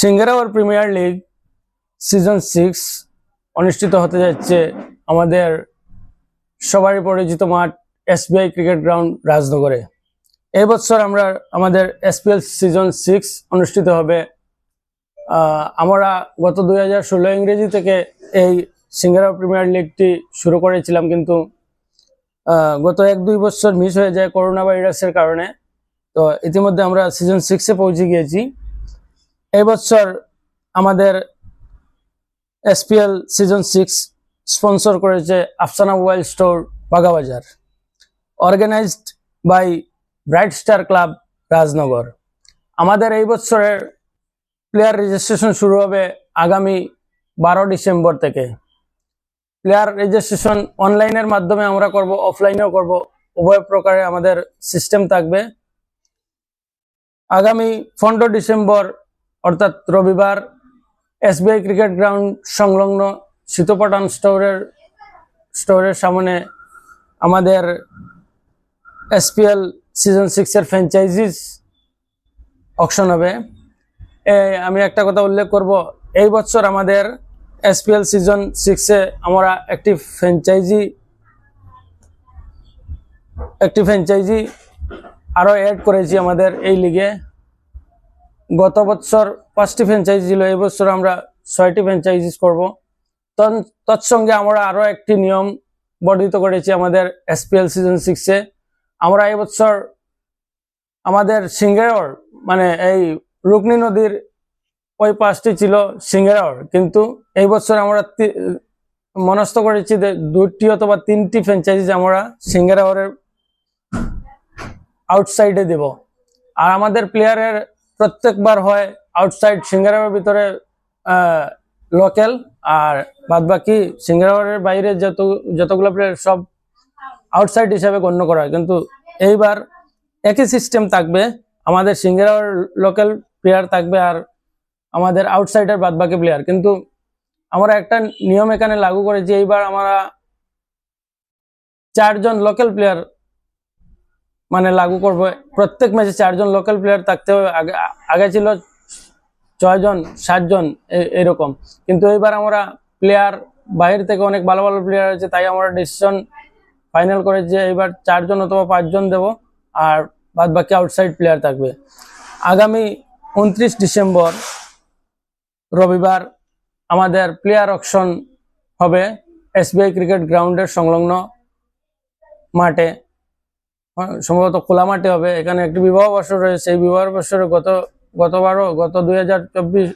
সিঙ্গারাওয়ার premier league season six অনুষ্ঠিত হতে যাচ্ছে আমাদের সবারই পরিচিত মাঠ এসবিআই ক্রিকেট গ্রাউন্ড রাজনগরে। এই বছর আমরা আমাদের এসপিএল সিজন সিক্স অনুষ্ঠিত হবে। আমরা গত দুই হাজার ষোলো ইংরেজি থেকে এই সিঙ্গারা প্রিমিয়ার লিগটি শুরু করেছিলাম কিন্তু গত এক দুই বছর মিস হয়ে যায় করোনা ভাইরাসের কারণে। তো ইতিমধ্যে আমরা সিজন সিক্সে পৌঁছে গিয়েছি। এই বছর আমাদের এসপিএল সিজন সিক্স স্পন্সর করেছে Afsana mobile store Bagabazar organised by bright star club Rajnagar. আমাদের এই বছরের প্লেয়ার রেজিস্ট্রেশন শুরু হবে আগামী বারো ডিসেম্বর থেকে। প্লেয়ার রেজিস্ট্রেশন অনলাইনের মাধ্যমে আমরা করব, অফলাইনেও করব, উভয় প্রকারে আমাদের সিস্টেম থাকবে। আগামী পনেরো ডিসেম্বর অর্থাৎ রবিবার এসবিআই ক্রিকেট গ্রাউন্ড সংলগ্ন শীতপাটান স্টোরের স্টোরের সামনে আমাদের এসপিএল সিজন সিক্সের ফ্র্যাঞ্চাইজিস অকশন হবে। আমি একটা কথা উল্লেখ করব। এই বছর আমাদের এসপিএল সিজন সিক্সে আমরা একটি ফ্র্যাঞ্চাইজি একটি ফ্র্যাঞ্চাইজি আরও অ্যাড করেছি আমাদের এই লিগে গত বছর পাঁচটি ফ্র্যাঞ্চাইজি ছিল, এই বছর আমরা ছয়টি ফ্র্যাঞ্চাইজিস করব। তৎসঙ্গে আমরা আরও একটি নিয়ম বর্ধিত করেছি আমাদের এসপিএল সিজন সিক্সে আমরা এই বছর আমাদের সিঙ্গারর মানে এই রুকনি নদীর ওই পাঁচটি ছিল সিঙ্গারর। কিন্তু এই বছর আমরা মনস্থ করেছি যে দুটি অথবা তিনটি ফ্র্যাঞ্চাইজি আমরা সিঙ্গারাওয়ারের আউটসাইডে দেব। আর আমাদের প্লেয়ারের প্রত্যেকবার হয় আউটসাইড সিঙ্গারাওয়ার ভিতরে লোকাল আর বাদবাকি সিঙ্গারাওয়ারের বাইরে যত, যতগুলো প্লেয়ার সব আউটসাইড হিসাবে গণ্য করা হয়। কিন্তু এইবার একই সিস্টেম থাকবে, আমাদের সিঙ্গারাওয়ার লোকাল প্লেয়ার থাকবে আর আমাদের আউটসাইডার বাদবাকি প্লেয়ার কিন্তু আমরা একটা নিয়ম এখানে লাগু করেছি, এইবার আমরা চারজন লোকাল প্লেয়ার মানে লাগু করব। প্রত্যেক ম্যাচে চারজন লোকাল প্লেয়ার থাকতে হবে। আগে আগে ছিল ছয়জন, সাতজন এরকম। কিন্তু এইবার আমরা প্লেয়ার বাইরে থেকে অনেক ভালো ভালো প্লেয়ার আছে, তাই আমরা ডিসিশন ফাইনাল করেছি যে এবার চারজন অথবা পাঁচজন দেব আর বাদ বাকি আউটসাইড প্লেয়ার থাকবে। আগামী উনত্রিশ ডিসেম্বর রবিবার আমাদের প্লেয়ার অকশন হবে। এসবিআই ক্রিকেট গ্রাউন্ডের সংলগ্ন মাঠে। সম্ভবত খোলা মাঠে হবে। এখানে একটি বিবাহ বছর রয়েছে। এই বিবাহ বছরে গত, গতবারও গত দুই হাজার চব্বিশ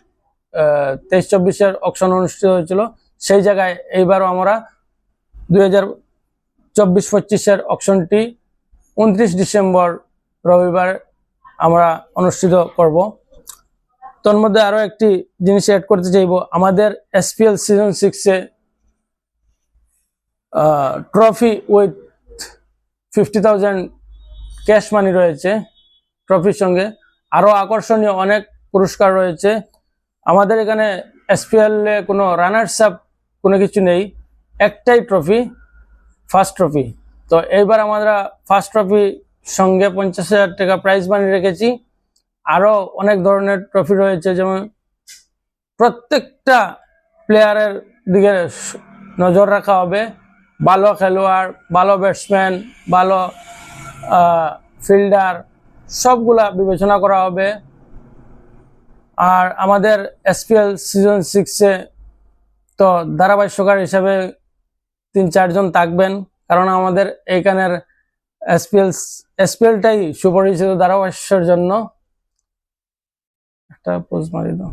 তেইশ চব্বিশের অকশন অনুষ্ঠিত হয়েছিল। সেই জায়গায় এইবারও আমরা দুই হাজার চব্বিশ পঁচিশের অকশনটি উনত্রিশ ডিসেম্বর রবিবার আমরা অনুষ্ঠিত করব। তোর মধ্যে আরও একটি জিনিস অ্যাড করতে চাইব। আমাদের এসপিএল সিজন সিক্সে trophy with fifty thousand cash money রয়েছে ট্রফির সঙ্গে। আরও আকর্ষণীয় অনেক পুরস্কার রয়েছে। আমাদের এখানে এসপিএল কোনো রানার্স আপ কোনো কিছু নেই। একটাই ট্রফি ফার্স্ট ট্রফি তো এইবার আমরা ফার্স্ট ট্রফি সঙ্গে পঞ্চাশ হাজার টাকা প্রাইজ মানি রেখেছি। আরও অনেক ধরনের ট্রফি রয়েছে, যেমন প্রত্যেকটা প্লেয়ারের দিকে নজর রাখা হবে। ভালো খেলোয়াড়, ভালো ব্যাটসম্যান ভালো ফিল্ডার সবগুলা বিবেচনা করা হবে। আর আমাদের এসপিএল সিজন সিক্সে তো ধারাভাষ্যকার হিসাবে তিন, চারজন থাকবেন, কারণ আমাদের এইখানের এসপিএল এসপিএলটাই সুপরিচিত ধারাভাষ্যের জন্য। একটা পোজ মারি দাও।